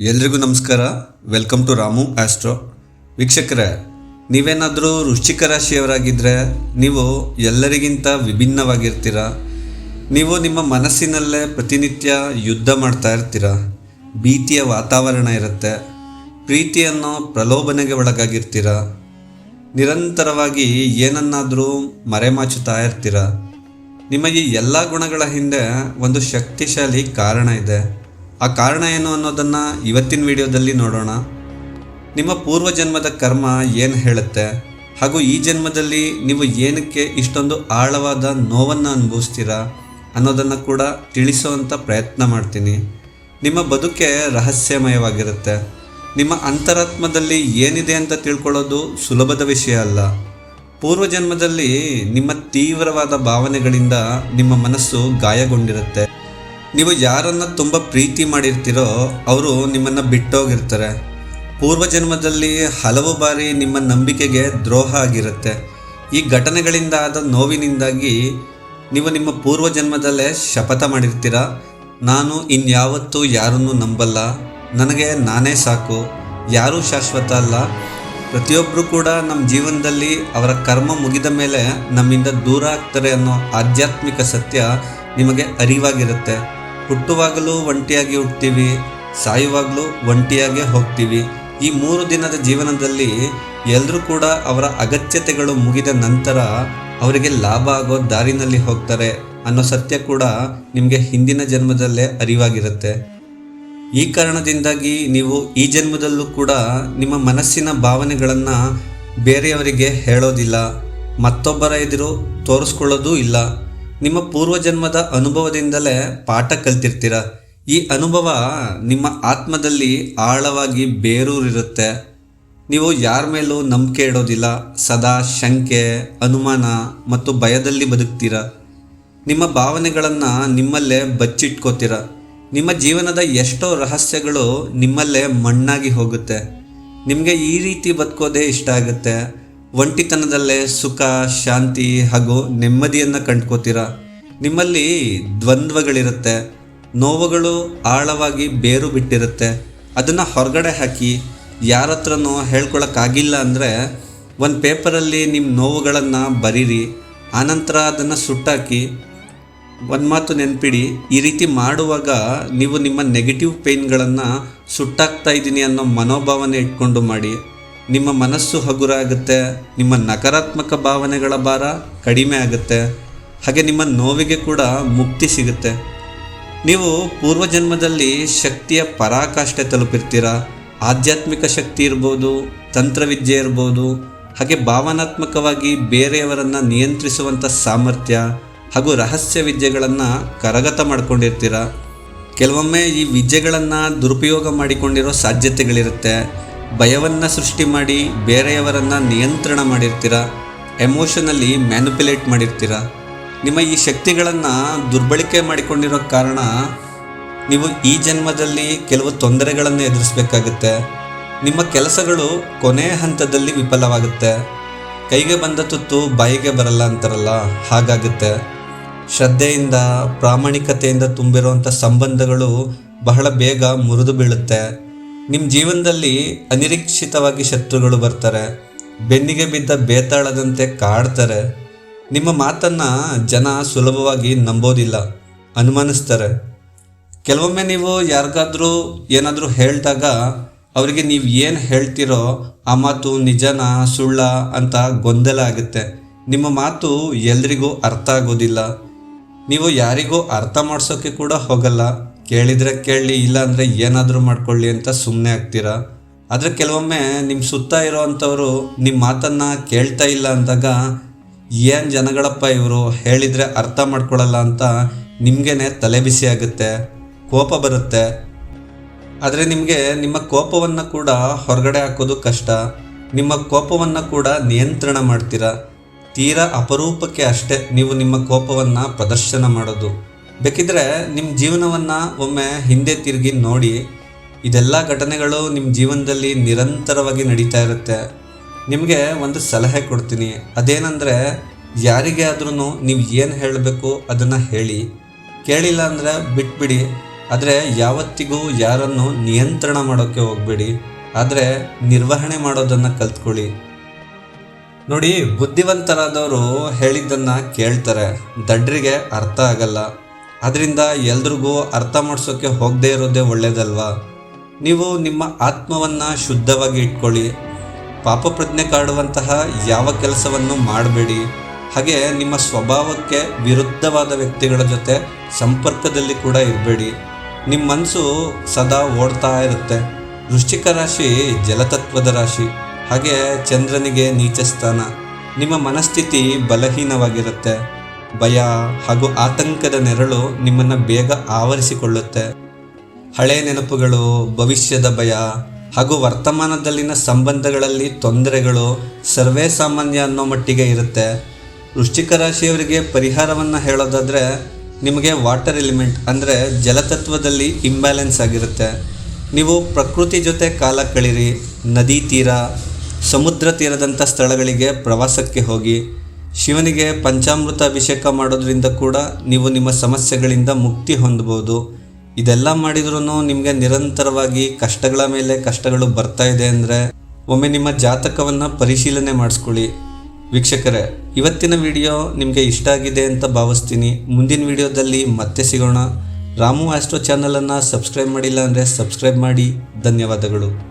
ಎಲ್ರಿಗೂ ನಮಸ್ಕಾರ. Welcome to Ramu astro ವೀಕ್ಷಕರೇ, ನೀವೇನಾದರೂ ವೃಶ್ಚಿಕ ರಾಶಿಯವರಾಗಿದ್ದರೆ ನೀವು ಎಲ್ಲರಿಗಿಂತ ವಿಭಿನ್ನವಾಗಿರ್ತೀರ? ನೀವು ನಿಮ್ಮ ಮನಸ್ಸಿನಲ್ಲೇ ಪ್ರತಿನಿತ್ಯ ಯುದ್ಧ ಮಾಡ್ತಾ ಇರ್ತೀರ? ಭೀತಿಯ ವಾತಾವರಣ ಇರುತ್ತೆ. ಪ್ರೀತಿಯನ್ನು ಪ್ರಲೋಭನೆಗೆ ಒಳಗಾಗಿರ್ತೀರ? ನಿರಂತರವಾಗಿ ಏನನ್ನಾದರೂ ಮರೆಮಾಚುತ್ತಾ ಇರ್ತೀರ? ನಿಮ್ಮ ಈ ಎಲ್ಲ ಗುಣಗಳ ಹಿಂದೆ ಒಂದು ಶಕ್ತಿಶಾಲಿ ಕಾರಣ ಇದೆ. ಆ ಕಾರಣ ಏನು ಅನ್ನೋದನ್ನು ಇವತ್ತಿನ ವಿಡಿಯೋದಲ್ಲಿ ನೋಡೋಣ. ನಿಮ್ಮ ಪೂರ್ವ ಜನ್ಮದ ಕರ್ಮ ಏನು ಹೇಳುತ್ತೆ? ಹಾಗೂ ಈ ಜನ್ಮದಲ್ಲಿ ನೀವು ಏನಕ್ಕೆ ಇಷ್ಟೊಂದು ಆಳವಾದ ನೋವನ್ನು ಅನುಭವಿಸ್ತೀರಾ ಅನ್ನೋದನ್ನು ಕೂಡ ತಿಳಿಸುವಂಥ ಪ್ರಯತ್ನ ಮಾಡ್ತೀನಿ. ನಿಮ್ಮ ಬದುಕೆ ರಹಸ್ಯಮಯವಾಗಿರುತ್ತೆ. ನಿಮ್ಮ ಅಂತರಾತ್ಮದಲ್ಲಿ ಏನಿದೆ ಅಂತ ತಿಳ್ಕೊಳ್ಳೋದು ಸುಲಭದ ವಿಷಯ ಅಲ್ಲ. ಪೂರ್ವ ಜನ್ಮದಲ್ಲಿ ನಿಮ್ಮ ತೀವ್ರವಾದ ಭಾವನೆಗಳಿಂದ ನಿಮ್ಮ ಮನಸ್ಸು ಗಾಯಗೊಂಡಿರುತ್ತೆ. ನೀವು ಯಾರನ್ನು ತುಂಬ ಪ್ರೀತಿ ಮಾಡಿರ್ತೀರೋ ಅವರು ನಿಮ್ಮನ್ನು ಬಿಟ್ಟೋಗಿರ್ತಾರೆ. ಪೂರ್ವ ಜನ್ಮದಲ್ಲಿ ಹಲವು ಬಾರಿ ನಿಮ್ಮ ನಂಬಿಕೆಗೆ ದ್ರೋಹ ಆಗಿರುತ್ತೆ. ಈ ಘಟನೆಗಳಿಂದ ಆದ ನೋವಿನಿಂದಾಗಿ ನೀವು ನಿಮ್ಮ ಪೂರ್ವ ಜನ್ಮದಲ್ಲೇ ಶಪಥ ಮಾಡಿರ್ತೀರ? ನಾನು ಇನ್ಯಾವತ್ತೂ ಯಾರನ್ನೂ ನಂಬಲ್ಲ. ನನಗೆ ನಾನೇ ಸಾಕು. ಯಾರೂ ಶಾಶ್ವತ ಅಲ್ಲ. ಪ್ರತಿಯೊಬ್ಬರು ಕೂಡ ನಮ್ಮ ಜೀವನದಲ್ಲಿ ಅವರ ಕರ್ಮ ಮುಗಿದ ಮೇಲೆ ನಮ್ಮಿಂದ ದೂರ ಆಗ್ತಾರೆ ಅನ್ನೋ ಆಧ್ಯಾತ್ಮಿಕ ಸತ್ಯ ನಿಮಗೆ ಅರಿವಾಗಿರುತ್ತೆ. ಹುಟ್ಟುವಾಗಲೂ ಒಂಟಿಯಾಗಿ ಹುಟ್ತೀವಿ, ಸಾಯುವಾಗಲೂ ಒಂಟಿಯಾಗೇ ಹೋಗ್ತೀವಿ. ಈ ಮೂರು ದಿನದ ಜೀವನದಲ್ಲಿ ಎಲ್ಲರೂ ಕೂಡ ಅವರ ಅಗತ್ಯತೆಗಳು ಮುಗಿದ ನಂತರ ಅವರಿಗೆ ಲಾಭ ಆಗೋ ದಾರಿನಲ್ಲಿ ಹೋಗ್ತಾರೆ ಅನ್ನೋ ಸತ್ಯ ಕೂಡ ನಿಮಗೆ ಹಿಂದಿನ ಜನ್ಮದಲ್ಲೇ ಅರಿವಾಗಿರುತ್ತೆ. ಈ ಕಾರಣದಿಂದಾಗಿ ನೀವು ಈ ಜನ್ಮದಲ್ಲೂ ಕೂಡ ನಿಮ್ಮ ಮನಸ್ಸಿನ ಭಾವನೆಗಳನ್ನು ಬೇರೆಯವರಿಗೆ ಹೇಳೋದಿಲ್ಲ. ಮತ್ತೊಬ್ಬರ ಎದುರು ತೋರಿಸ್ಕೊಳ್ಳೋದೂ ಇಲ್ಲ. ನಿಮ್ಮ ಪೂರ್ವಜನ್ಮದ ಅನುಭವದಿಂದಲೇ ಪಾಠ ಕಲ್ತಿರ್ತೀರ. ಈ ಅನುಭವ ನಿಮ್ಮ ಆತ್ಮದಲ್ಲಿ ಆಳವಾಗಿ ಬೇರೂರಿರುತ್ತೆ. ನೀವು ಯಾರ ಮೇಲೂ ನಂಬಿಕೆ ಇಡೋದಿಲ್ಲ. ಸದಾ ಶಂಕೆ, ಅನುಮಾನ ಮತ್ತು ಭಯದಲ್ಲಿ ಬದುಕ್ತೀರ. ನಿಮ್ಮ ಭಾವನೆಗಳನ್ನು ನಿಮ್ಮಲ್ಲೇ ಬಚ್ಚಿಟ್ಕೋತೀರ. ನಿಮ್ಮ ಜೀವನದ ಎಷ್ಟೋ ರಹಸ್ಯಗಳು ನಿಮ್ಮಲ್ಲೇ ಮಣ್ಣಾಗಿ ಹೋಗುತ್ತೆ. ನಿಮಗೆ ಈ ರೀತಿ ಬದುಕೋದೇ ಇಷ್ಟ ಆಗುತ್ತೆ. ಒಂಟಿತನದಲ್ಲೇ ಸುಖ, ಶಾಂತಿ ಹಾಗೂ ನೆಮ್ಮದಿಯನ್ನು ಕಂಡ್ಕೋತೀರ? ನಿಮ್ಮಲ್ಲಿ ದ್ವಂದ್ವಗಳಿರುತ್ತೆ, ನೋವುಗಳು ಆಳವಾಗಿ ಬೇರು ಬಿಟ್ಟಿರುತ್ತೆ. ಅದನ್ನು ಹೊರಗಡೆ ಹಾಕಿ ಯಾರ ಹತ್ರನೂ ಹೇಳ್ಕೊಳಕ್ಕಾಗಿಲ್ಲ ಅಂದರೆ ಒಂದು ಪೇಪರಲ್ಲಿ ನಿಮ್ಮ ನೋವುಗಳನ್ನು ಬರೀರಿ, ಆನಂತರ ಅದನ್ನು ಸುಟ್ಟಾಕಿ ಒಂದು ಮಾತು ನೆನಪಿಡಿ. ಈ ರೀತಿ ಮಾಡುವಾಗ ನೀವು ನಿಮ್ಮ ನೆಗೆಟಿವ್ ಪೇಯ್ನ್ಗಳನ್ನು ಸುಟ್ಟಾಗ್ತಾ ಇದ್ದೀನಿ ಅನ್ನೋ ಮನೋಭಾವನೆ ಇಟ್ಕೊಂಡು ಮಾಡಿ. ನಿಮ್ಮ ಮನಸ್ಸು ಹಗುರ ಆಗುತ್ತೆ ನಿಮ್ಮ ನಕಾರಾತ್ಮಕ ಭಾವನೆಗಳ ಭಾರ ಕಡಿಮೆ ಆಗುತ್ತೆ, ಹಾಗೆ ನಿಮ್ಮ ನೋವಿಗೆ ಕೂಡ ಮುಕ್ತಿ ಸಿಗುತ್ತೆ. ನೀವು ಪೂರ್ವಜನ್ಮದಲ್ಲಿ ಶಕ್ತಿಯ ಪರಾಕಾಷ್ಠೆ ತಲುಪಿರ್ತೀರ? ಆಧ್ಯಾತ್ಮಿಕ ಶಕ್ತಿ ಇರ್ಬೋದು, ತಂತ್ರವಿದ್ಯೆ ಇರ್ಬೋದು, ಹಾಗೆ ಭಾವನಾತ್ಮಕವಾಗಿ ಬೇರೆಯವರನ್ನು ನಿಯಂತ್ರಿಸುವಂಥ ಸಾಮರ್ಥ್ಯ ಹಾಗೂ ರಹಸ್ಯ ವಿದ್ಯೆಗಳನ್ನು ಕರಗತ ಮಾಡಿಕೊಂಡಿರ್ತೀರ? ಕೆಲವೊಮ್ಮೆ ಈ ವಿದ್ಯೆಗಳನ್ನು ದುರುಪಯೋಗ ಮಾಡಿಕೊಂಡಿರೋ ಸಾಧ್ಯತೆಗಳಿರುತ್ತೆ. ಭಯವನ್ನು ಸೃಷ್ಟಿ ಮಾಡಿ ಬೇರೆಯವರನ್ನು ನಿಯಂತ್ರಣ ಮಾಡಿರ್ತೀರ? ಎಮೋಷನಲ್ಲಿ ಮ್ಯಾನುಪ್ಯುಲೇಟ್ ಮಾಡಿರ್ತೀರ? ನಿಮ್ಮ ಈ ಶಕ್ತಿಗಳನ್ನು ದುರ್ಬಳಕೆ ಮಾಡಿಕೊಂಡಿರೋ ಕಾರಣ ನೀವು ಈ ಜನ್ಮದಲ್ಲಿ ಕೆಲವು ತೊಂದರೆಗಳನ್ನು ಎದುರಿಸಬೇಕಾಗುತ್ತೆ. ನಿಮ್ಮ ಕೆಲಸಗಳು ಕೊನೆಯ ಹಂತದಲ್ಲಿ ವಿಫಲವಾಗುತ್ತೆ. ಕೈಗೆ ಬಂದ ತುತ್ತು ಬಾಯಿಗೆ ಬರಲ್ಲ ಅಂತಾರಲ್ಲ, ಹಾಗಾಗುತ್ತೆ. ಶ್ರದ್ಧೆಯಿಂದ, ಪ್ರಾಮಾಣಿಕತೆಯಿಂದ ತುಂಬಿರುವಂಥ ಸಂಬಂಧಗಳು ಬಹಳ ಬೇಗ ಮುರಿದು ಬೀಳುತ್ತೆ. ನಿಮ್ಮ ಜೀವನದಲ್ಲಿ ಅನಿರೀಕ್ಷಿತವಾಗಿ ಶತ್ರುಗಳು ಬರ್ತಾರೆ, ಬೆನ್ನಿಗೆ ಬಿದ್ದ ಬೇತಾಳದಂತೆ ಕಾಡ್ತಾರೆ, ನಿಮ್ಮ ಮಾತನ್ನು ಜನ ಸುಲಭವಾಗಿ ನಂಬೋದಿಲ್ಲ, ಅನುಮಾನಿಸ್ತಾರೆ. ಕೆಲವೊಮ್ಮೆ ನೀವು ಯಾರಿಗಾದರೂ ಏನಾದರೂ ಹೇಳಿದಾಗ ಅವರಿಗೆ ನೀವು ಏನು ಹೇಳ್ತೀರೋ ಆ ಮಾತು ನಿಜನ, ಸುಳ್ಳ ಅಂತ ಗೊಂದಲ ಆಗುತ್ತೆ. ನಿಮ್ಮ ಮಾತು ಎಲ್ರಿಗೂ ಅರ್ಥ ಆಗೋದಿಲ್ಲ. ನೀವು ಯಾರಿಗೂ ಅರ್ಥ ಮಾಡಿಸೋಕ್ಕೆ ಕೂಡ ಹೋಗಲ್ಲ. ಕೇಳಿದರೆ ಕೇಳಲಿ ಇಲ್ಲಾಂದರೆ ಏನಾದರೂ ಮಾಡ್ಕೊಳ್ಳಿ ಅಂತ ಸುಮ್ಮನೆ ಆಗ್ತೀರಾ? ಆದರೆ ಕೆಲವೊಮ್ಮೆ ನಿಮ್ಮ ಸುತ್ತ ಇರೋವಂಥವರು ನಿಮ್ಮ ಮಾತನ್ನು ಕೇಳ್ತಾ ಇಲ್ಲ ಅಂದಾಗ ಏನು ಜನಗಳಪ್ಪ ಇವರು? ಹೇಳಿದರೆ ಅರ್ಥ ಮಾಡ್ಕೊಳ್ಳಲ್ಲ ಅಂತ ನಿಮಗೇನೆ ತಲೆ ಬಿಸಿ ಆಗುತ್ತೆ, ಕೋಪ ಬರುತ್ತೆ. ಆದರೆ ನಿಮಗೆ ನಿಮ್ಮ ಕೋಪವನ್ನು ಕೂಡ ಹೊರಗಡೆ ಹಾಕೋದು ಕಷ್ಟ. ನಿಮ್ಮ ಕೋಪವನ್ನು ಕೂಡ ನಿಯಂತ್ರಣ ಮಾಡ್ತೀರಾ? ತೀರಾ ಅಪರೂಪಕ್ಕೆ ಅಷ್ಟೇ ನೀವು ನಿಮ್ಮ ಕೋಪವನ್ನು ಪ್ರದರ್ಶನ ಮಾಡೋದು. ಬೇಕಿದ್ರೆ ನಿಮ್ಮ ಜೀವನವನ್ನು ಒಮ್ಮೆ ಹಿಂದೆ ತಿರುಗಿ ನೋಡಿ, ಇದೆಲ್ಲ ಘಟನೆಗಳು ನಿಮ್ಮ ಜೀವನದಲ್ಲಿ ನಿರಂತರವಾಗಿ ನಡೀತಾ ಇರುತ್ತೆ. ನಿಮಗೆ ಒಂದು ಸಲಹೆ ಕೊಡ್ತೀನಿ. ಅದೇನೆಂದರೆ, ಯಾರಿಗೆ ಆದ್ರೂ ನೀವು ಏನು ಹೇಳಬೇಕು ಅದನ್ನು ಹೇಳಿ. ಕೇಳಿಲ್ಲ ಅಂದರೆ ಬಿಟ್ಬಿಡಿ. ಆದರೆ ಯಾವತ್ತಿಗೂ ಯಾರನ್ನು ನಿಯಂತ್ರಣ ಮಾಡೋಕ್ಕೆ ಹೋಗಬೇಡಿ. ಆದರೆ ನಿರ್ವಹಣೆ ಮಾಡೋದನ್ನು ಕಲ್ತ್ಕೊಳ್ಳಿ. ನೋಡಿ, ಬುದ್ಧಿವಂತರಾದವರು ಹೇಳಿದ್ದನ್ನು ಕೇಳ್ತಾರೆ. ದಡ್ರಿಗೆ ಅರ್ಥ ಆಗಲ್ಲ. ಅದರಿಂದ ಎಲ್ರಿಗೂ ಅರ್ಥ ಮಾಡಿಸೋಕ್ಕೆ ಹೋಗದೇ ಇರೋದೇ ಒಳ್ಳೇದಲ್ವಾ? ನೀವು ನಿಮ್ಮ ಆತ್ಮವನ್ನು ಶುದ್ಧವಾಗಿ ಇಟ್ಕೊಳ್ಳಿ. ಪಾಪ ಪ್ರಜ್ಞೆ ಕಾಡುವಂತಹ ಯಾವ ಕೆಲಸವನ್ನು ಮಾಡಬೇಡಿ. ಹಾಗೆ ನಿಮ್ಮ ಸ್ವಭಾವಕ್ಕೆ ವಿರುದ್ಧವಾದ ವ್ಯಕ್ತಿಗಳ ಜೊತೆ ಸಂಪರ್ಕದಲ್ಲಿ ಕೂಡ ಇರಬೇಡಿ. ನಿಮ್ಮ ಮನಸ್ಸು ಸದಾ ಓಡ್ತಾ ಇರುತ್ತೆ. ವೃಶ್ಚಿಕ ರಾಶಿ ಜಲತತ್ವದ ರಾಶಿ. ಹಾಗೆ ಚಂದ್ರನಿಗೆ ನೀಚ ಸ್ಥಾನ ನಿಮ್ಮ ಮನಸ್ಥಿತಿ ಬಲಹೀನವಾಗಿರುತ್ತೆ. ಭಯ ಹಾಗೂ ಆತಂಕದ ನೆರಳು ನಿಮ್ಮನ್ನು ಬೇಗ ಆವರಿಸಿಕೊಳ್ಳುತ್ತೆ. ಹಳೆ ನೆನಪುಗಳು, ಭವಿಷ್ಯದ ಭಯ ಹಾಗೂ ವರ್ತಮಾನದಲ್ಲಿನ ಸಂಬಂಧಗಳಲ್ಲಿ ತೊಂದರೆಗಳು ಸರ್ವೇ ಸಾಮಾನ್ಯ ಅನ್ನೋ ಮಟ್ಟಿಗೆ ಇರುತ್ತೆ. ವೃಶ್ಚಿಕ ರಾಶಿಯವರಿಗೆ ಪರಿಹಾರವನ್ನು ಹೇಳೋದಾದರೆ ನಿಮಗೆ ವಾಟರ್ ಎಲಿಮೆಂಟ್ ಅಂದರೆ ಜಲತತ್ವದಲ್ಲಿ ಇಂಬ್ಯಾಲೆನ್ಸ್ ಆಗಿರುತ್ತೆ. ನೀವು ಪ್ರಕೃತಿ ಜೊತೆ ಕಾಲ ಕಳೀರಿ, ನದಿ ತೀರ, ಸಮುದ್ರ ತೀರದಂಥ ಸ್ಥಳಗಳಿಗೆ ಪ್ರವಾಸಕ್ಕೆ ಹೋಗಿ ಶಿವನಿಗೆ ಪಂಚಾಮೃತ ಅಭಿಷೇಕ ಮಾಡೋದ್ರಿಂದ ಕೂಡ ನೀವು ನಿಮ್ಮ ಸಮಸ್ಯೆಗಳಿಂದ ಮುಕ್ತಿ ಹೊಂದಬಹುದು. ಇದೆಲ್ಲ ಮಾಡಿದ್ರೂ ನಿಮಗೆ ನಿರಂತರವಾಗಿ ಕಷ್ಟಗಳ ಮೇಲೆ ಕಷ್ಟಗಳು ಬರ್ತಾ ಇದೆ ಅಂದರೆ ಒಮ್ಮೆ ನಿಮ್ಮ ಜಾತಕವನ್ನು ಪರಿಶೀಲನೆ ಮಾಡಿಸ್ಕೊಳ್ಳಿ. ವೀಕ್ಷಕರೇ, ಇವತ್ತಿನ ವಿಡಿಯೋ ನಿಮಗೆ ಇಷ್ಟ ಆಗಿದೆ ಅಂತ ಭಾವಿಸ್ತೀನಿ. ಮುಂದಿನ ವಿಡಿಯೋದಲ್ಲಿ ಮತ್ತೆ ಸಿಗೋಣ. ರಾಮು ಆಸ್ಟ್ರೋ ಚಾನಲನ್ನು ಸಬ್ಸ್ಕ್ರೈಬ್ ಮಾಡಿಲ್ಲ ಅಂದರೆ ಸಬ್ಸ್ಕ್ರೈಬ್ ಮಾಡಿ. ಧನ್ಯವಾದಗಳು.